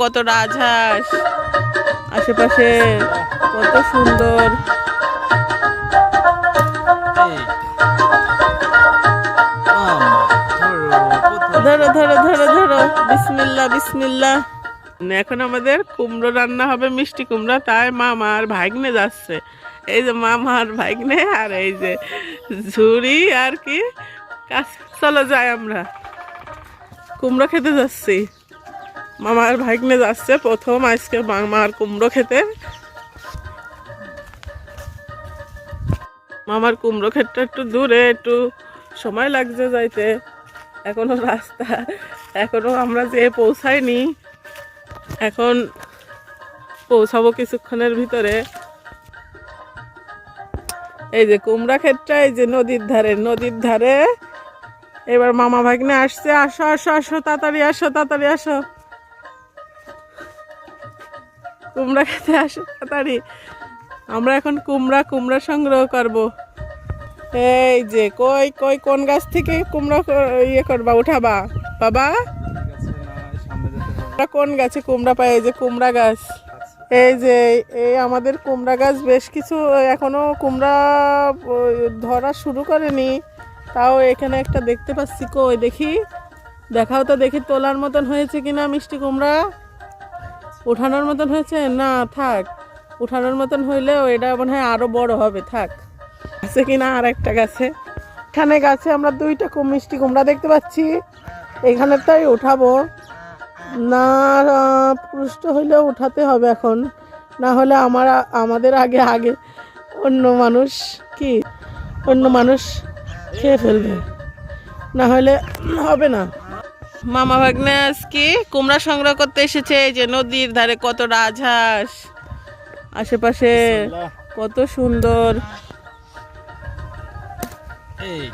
কত রাজহাঁস। আশেপাশে কত সুন্দর। ধরো ধরো ধরো ধরো। বিসমিল্লা বিসমিল্লা এখন আমাদের কুমড়ো রান্না হবে মিষ্টি কুমড়া, তাই মামা আর ভাগ্নে যাচ্ছে। এই যে মামা আর ভাগ্নে আর এই যে ঝুড়ি আর কি। কাজ, চলো যাই আমরা। কুমড়ো খেতে যাচ্ছি। মামা আর ভাগ্নে যাচ্ছে প্রথম আজকে মামার কুমড়ো খেতে। মামার কুমড়ো ক্ষেতটা একটু দূরে, একটু সময় লাগছে যাইতে। এখনও রাস্তা, এখনও আমরা যেয়ে পৌঁছাইনি, এখন পৌঁছাবো কিছুক্ষণের ভিতরে। এই যে কুমড়া ক্ষেতটা, এই যে নদীর ধারে নদীর ধারে। এবার মামা ভাগ্নে আসছে, আসো আসো আসো, তাড়াতাড়ি আসো তাড়াতাড়ি আসো। কুমড়া খেতে আসো তাড়াতাড়ি। আমরা এখন কুমড়া কুমড়া সংগ্রহ করব। এই যে, কই কই, কোন গাছ থেকে কুমড়া ইয়ে করবা, উঠাবা? বাবা? কোন গাছে কুমড়া পাই? এই যে কুমড়া গাছ। এই যে, এই আমাদের কুমড়া গাছ বেশ কিছু, এখনও কুমড়া ধরা শুরু করেনি। তাও এখানে একটা দেখতে পাচ্ছি। কই, দেখি? দেখাও তো দেখি, তোলার মতন হয়েছে কিনা মিষ্টি কুমড়া? উঠানোর মতন হয়েছে? না, থাক। উঠানোর মতন হইলেও এটা মনে হয় আরও বড় হবে, থাক। আছে কিনা আর একটা গাছে? এখানে গাছে আমরা দুইটা কুম, মিষ্টি কুমড়া দেখতে পাচ্ছি। এখানে তাই উঠাবো। না পুষ্ট হইলেও উঠাতে হবে এখন। না হলে আমার আমাদের আগে আগে অন্য মানুষ কি? অন্য মানুষ খেয়ে ফেলবে। না হলে হবে না। মামা ভাগ্নে আজকে কুমড়া সংগ্রহ করতে এসেছে এই যে নদীর ধারে কত রাজহাঁস। আশেপাশে কত সুন্দর। এই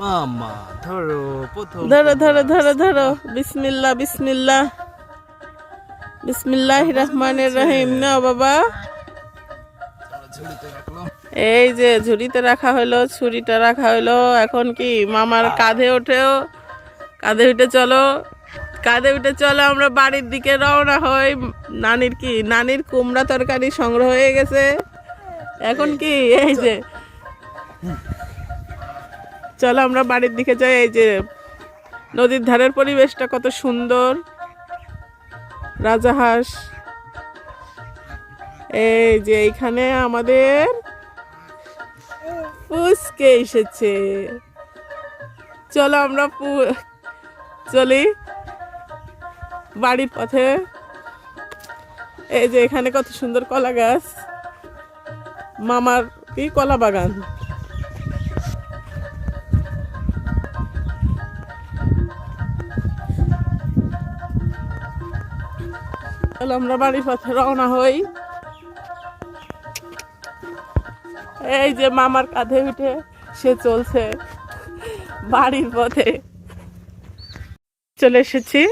মামা ধরো ধরো ধরো ধরো ধরো। বিসমিল্লা বিসমিল্লা বিসমিল্লাহ রহমানের রহিম। না বাবা। ঝুড়িতে রাখলাম। এই যে ঝুড়িতে রাখা হলো ছুরিটা রাখা হলো এখন কি মামার কাঁধে ওঠেও? কাঁধে উঠে চলো। কাঁধে উঠে চলো আমরা বাড়ির দিকে রওনা হই। নানির কি? নানির কুমড়া তরকারি সংগ্রহ হয়ে গেছে। এখন কি? এই যে। চলো আমরা বাড়ির দিকে যাই। এই যে নদীর ধারের পরিবেশটা কত সুন্দর। রাজাহাঁস। এই যে এইখানে আমাদের পুচকে এসেছে। চলো আমরা চলি। বাড়ির পথে। এই যে এখানে কত সুন্দর কলা গাছ। মামার কি কলা বাগান? আমরা বাড়ির পথে রওনা হই। এই যে মামার কাঁধে উঠে সে চলছে বাড়ির পথে। চলে এসেছি।